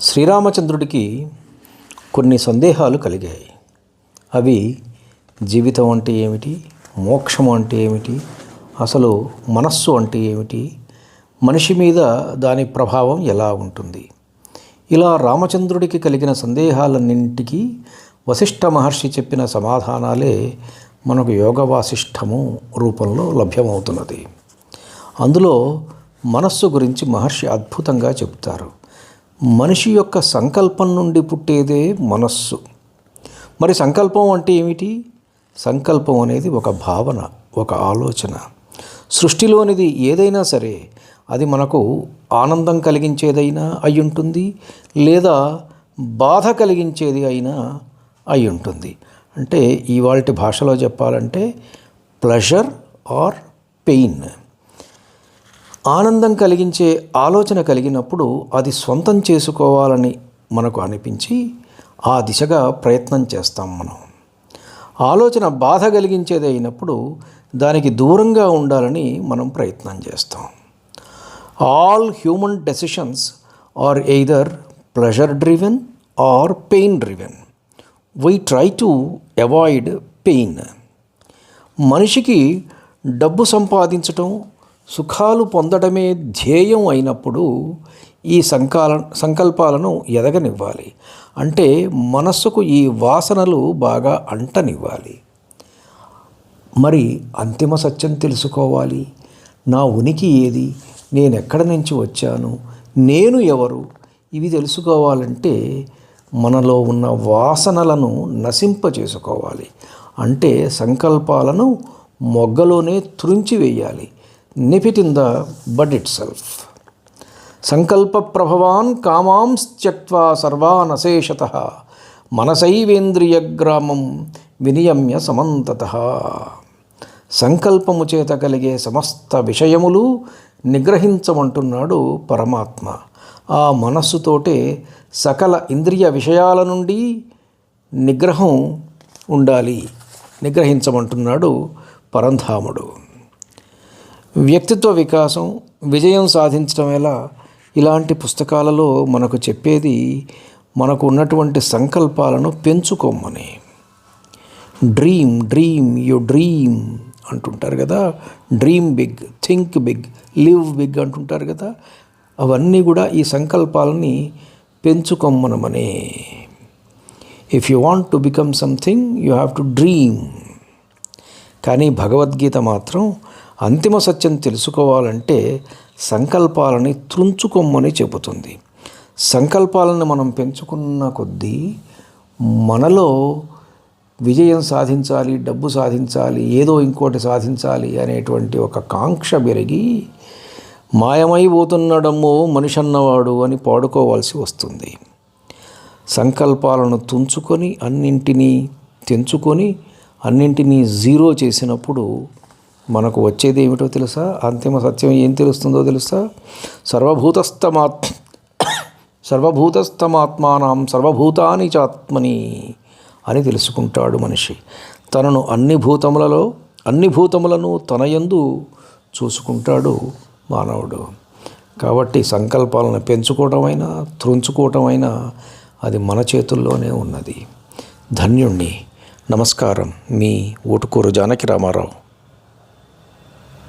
శ్రీరామచంద్రుడికి కొన్ని సందేహాలు కలిగాయి. అవి జీవితం అంటే ఏమిటి? మోక్షం అంటే ఏమిటి? అసలు మనస్సు అంటే ఏమిటి? మనిషి మీద దాని ప్రభావం ఎలా ఉంటుంది? ఇలా రామచంద్రుడికి కలిగిన సందేహాలన్నింటికీ వశిష్ఠ మహర్షి చెప్పిన సమాధానాలే మనకు యోగ వాసిష్టము రూపంలో లభ్యమవుతున్నది. అందులో మనస్సు గురించి మహర్షి అద్భుతంగా చెప్తారు మనిషి యొక్క సంకల్పం నుండి పుట్టేదే మనస్సు. మరి సంకల్పం అంటే ఏమిటి? సంకల్పం అనేది ఒక భావన ఒక ఆలోచన. సృష్టిలోనిది ఏదైనా సరే అది మనకు ఆనందం కలిగించేదైనా అయి ఉంటుంది లేదా బాధ కలిగించేది అయినా అయి ఉంటుంది. అంటే ఇవాళ భాషలో చెప్పాలంటే ప్లెజర్ ఆర్ పెయిన్ ఆనందం కలిగించే ఆలోచన కలిగినప్పుడు అది సొంతం చేసుకోవాలని మనకు అనిపించి ఆ దిశగా ప్రయత్నం చేస్తాం మనం. ఆలోచన బాధ కలిగించేది అయినప్పుడు దానికి దూరంగా ఉండాలని మనం ప్రయత్నం చేస్తాం. All human decisions are either pleasure driven or pain driven why try to avoid pain మనిషికి డబ్బు సంపాదించటం సుఖాలు పొందడమే ధ్యేయం అయినప్పుడు ఈ సంకాల సంకల్పాలను ఎదగనివ్వాలి. అంటే మనస్సుకు ఈ వాసనలు బాగా అంటనివ్వాలి. మరి అంతిమ సత్యం తెలుసుకోవాలి. నా ఉనికి ఏది? నేను ఎక్కడి నుంచి వచ్చాను? నేను ఎవరు? ఇవి తెలుసుకోవాలంటే మనలో ఉన్న వాసనలను నశింప చేసుకోవాలి అంటే సంకల్పాలను మొగ్గలోనే త్రుంచి వేయాలి nip it in the bud itself సంకల్ప ప్రభవాన్ కామాంస్త్యక్వా సర్వానశేషత. మనసైవేంద్రియగ్రామం వినియమ్య సమంతత. సంకల్పము చేత కలిగే సమస్త విషయములు నిగ్రహించమంటున్నాడు పరమాత్మ. ఆ మనస్సుతోటే సకల ఇంద్రియ విషయాల నుండి నిగ్రహం ఉండాలి. నిగ్రహించమంటున్నాడు పరంధాముడు. వ్యక్తిత్వ వికాసం విజయం సాధించడం ఎలా? ఇలాంటి పుస్తకాలలో మనకు చెప్పేది మనకు ఉన్నటువంటి సంకల్పాలను పెంచుకోమని. డ్రీమ్ డ్రీమ్ యు డ్రీమ్ అంటుంటారు కదా. Dream big think big live big అంటుంటారు కదా. అవన్నీ కూడా ఈ సంకల్పాలని పెంచుకోమనమనే. If you want to become something you have to dream కానీ భగవద్గీత మాత్రం అంతిమ సత్యం తెలుసుకోవాలంటే సంకల్పాలని త్రుంచుకోమని చెబుతుంది. సంకల్పాలను మనం పెంచుకున్న కొద్దీ మనలో విజయం సాధించాలి డబ్బు సాధించాలి ఏదో ఇంకోటి సాధించాలి అనేటువంటి ఒక కాంక్ష పెరిగి మాయమైపోతున్నడమ్మో మనిషి అన్నవాడు అని పాడుకోవాల్సి వస్తుంది. సంకల్పాలను తుంచుకొని అన్నింటినీ తెంచుకొని అన్నింటినీ జీరో చేసినప్పుడు మనకు వచ్చేది ఏమిటో తెలుసా? అంతిమ సత్యం ఏం తెలుస్తుందో తెలుసా? సర్వభూతస్థమాత్ సర్వభూతస్థమాత్మానం సర్వభూతాని చాత్మని అని తెలుసుకుంటాడు మనిషి. తనను అన్ని భూతములలో అన్ని భూతములను తన యందు చూసుకుంటాడు మానవుడు. కాబట్టి సంకల్పాలను పెంచుకోవటమైనా త్రుంచుకోవటమైనా అది మన చేతుల్లోనే ఉన్నది. ధన్యుణ్ణి. నమస్కారం. మీ ఊటుకూరు జానకి రామారావు.